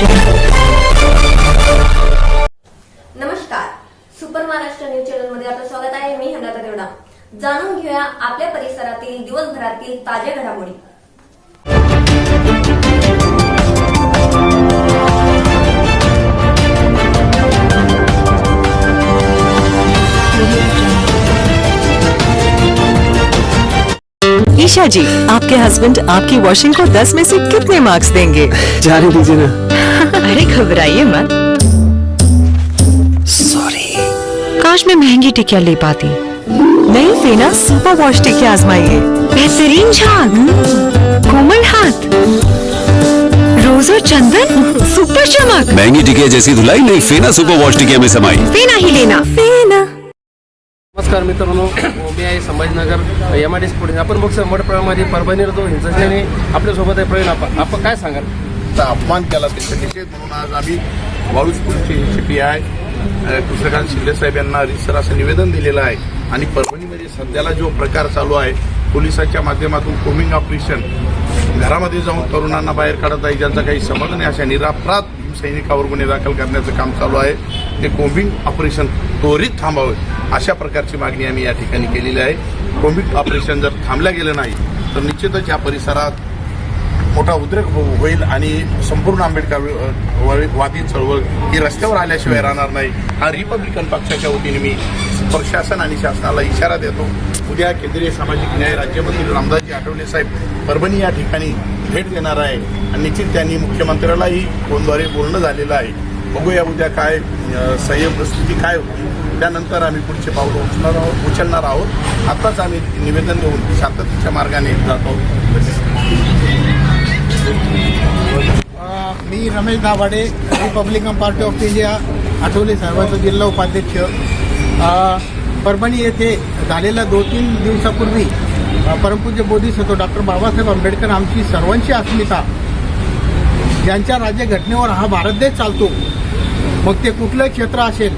नमस्कार. Super Maharashtra news channel मध्ये आपलं स्वागत आहे. मी हेमलता देवडा. जाणून घेऊया आपल्या परिसरातील दिवसभरातील ताज्या घडामोडी. ईशा जी आपके हस्बैंड आपकी वॉशिंग को 10 में से कितने मार्क्स देंगे? जाने दीजिए ना। घबराइए मत। सॉरी काश मैं महँगी टिकिया ले पाती। नहीं फेना सुपर वॉश टिकिया आजमाइए। बेहतरीन झाग। कोमल हाथ। रोज और चंदन सुपर चमक। महँगी टिकिया जैसी धुलाई नहीं फेना सुपर वॉश टिकिया में समाई। फेना ही लेना। फेना नमस्कार मित्रांनो मी आहे संभाजीनगर. एम आय डी पुढे आपण बघतो मडप्रमाणे परभणीवर जो हिंसकने आपल्यासोबत आहे प्रवीण. आपण आपण काय सांगाल? त्यांचा अपमान केला त्यांचा निषेध म्हणून आज आम्ही Waluj police P I Krishnakant Shinde साहेब यांना रिसर असं निवेदन दिलेलं आहे. आणि परभणीमध्ये सध्याला जो प्रकार चालू आहे पोलिसांच्या माध्यमातून कोमिंग ऑपरेशन घरामध्ये जाऊन तरुणांना बाहेर काढत आहे ज्यांचा काही संबंध नाही अशा निरापराध सैनिकावर गुन्हे दाखल करण्याचं काम चालू आहे. ते कोम्बिंग ऑपरेशन त्वरित थांबावे अशा प्रकारची मागणी आम्ही या ठिकाणी केलेली आहे. कोम्बिंग ऑपरेशन जर थांबलं गेलं नाही तर निश्चितच या परिसरात मोठा उद्रेक हो- होईल आणि संपूर्ण आंबेडकर व- वादी चळवळ ही रस्त्यावर आल्याशिवाय राहणार नाही. हा रिपब्लिकन पक्षाच्या वतीने मी प्रशासन आणि शासनाला इशारा देतो. उद्या केंद्रीय सामाजिक न्याय राज्यमंत्री रामदासजी आठवले साहेब परभणी या ठिकाणी भेट देणार आहे आणि निश्चित त्यांनी मुख्यमंत्र्यालाही फोनद्वारे बोलणं झालेलं आहे. बघूया उद्या काय संयम स्थिती काय होती. त्यानंतर आम्ही पुढचे पावलं उचलणार आहोत उचलणार आहोत. आत्ताच आम्ही निवेदन देऊन शांततेच्या मार्गाने जातो. अ, मी Ramesh Dabhade Republican party of India Athawale साहेबांचा जिल्हा उपाध्यक्ष. परभणी येथे झालेल्या दोन तीन दिवसापूर्वी अ, परमपूज्य बोधिसत्व डॉक्टर बाबासाहेब आंबेडकर आमची सर्वांची अस्मिता. ज्यांच्या राज्यघटनेवर हा भारत देश चालतो मग ते कुठलंही क्षेत्र असेल?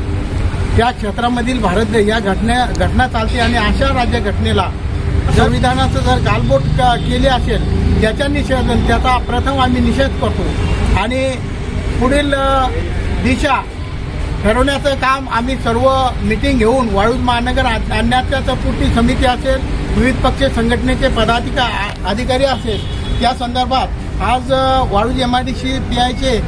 त्या क्षेत्रामधील भारत देश या घटना घटना चालते आणि अशा राज्यघटनेला संविधानाचं जर गालबोट केले असेल त्याच्या निषेध त्याचा प्रथम आम्ही निषेध करतो. आणि पुढील दिशा ठरवण्याचं काम आम्ही सर्व मिटिंग घेऊन वाळूज महानगर आ- आणण्याच्या चौकटी समिती असेल विविध पक्ष संघटनेचे पदाधिका अधिकारी असेल त्या संदर्भात आज Waluj M I D C P आयचे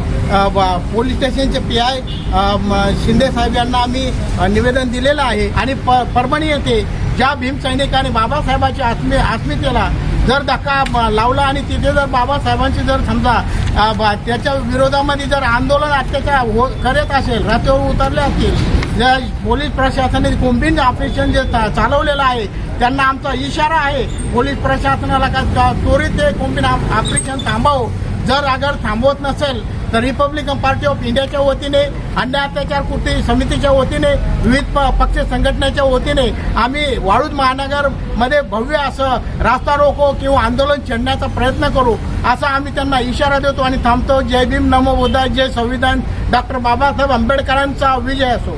पोलीस स्टेशनचे पी आय शिंदेसाहेब शिंदे साहेब यांना आम्ही निवेदन दिलेलं आहे. आणि प परभणी येथे ज्या भीमसैनिकाने बाबासाहेबाच्या बाबासाहेबांच्या आत्मे अस्मितेला जर धक्का लावला आणि तिथे जर बाबासाहेबांची जर समजा त्याच्या विरोधामध्ये जर आंदोलन अत्याचार हो करत असेल रस्त्यावर उतरले असतील जर पोलीस प्रशासनाने कोम्बिंग ऑपरेशन जे चा- चालवलेलं आहे त्यांना आमचा इशारा आहे पोलीस प्रशासनाला का त्वरित ते कोम्बिंग ऑपरेशन थांबावं. जर अगर थांबवत नसेल तर रिपब्लिकन पार्टी ऑफ इंडियाच्या वतीने अन्याय अत्याचार कृती समितीच्या वतीने विविध प- पक्ष संघटनेच्या वतीने आम्ही वाळूज महानगरमध्ये भव्य असं रास्ता रोको किंवा आंदोलन छेडण्याचा प्रयत्न करू असा आम्ही त्यांना इशारा देतो आणि थांबतो. जय भीम नमो बुद्धा जय संविधान. डॉक्टर बाबासाहेब आंबेडकरांचा विजय असो.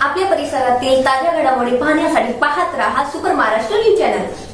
आपल्या परिसरातील ताज्या घडामोडी पाहण्यासाठी पाहत राहा सुपर महाराष्ट्र न्यूज चॅनल.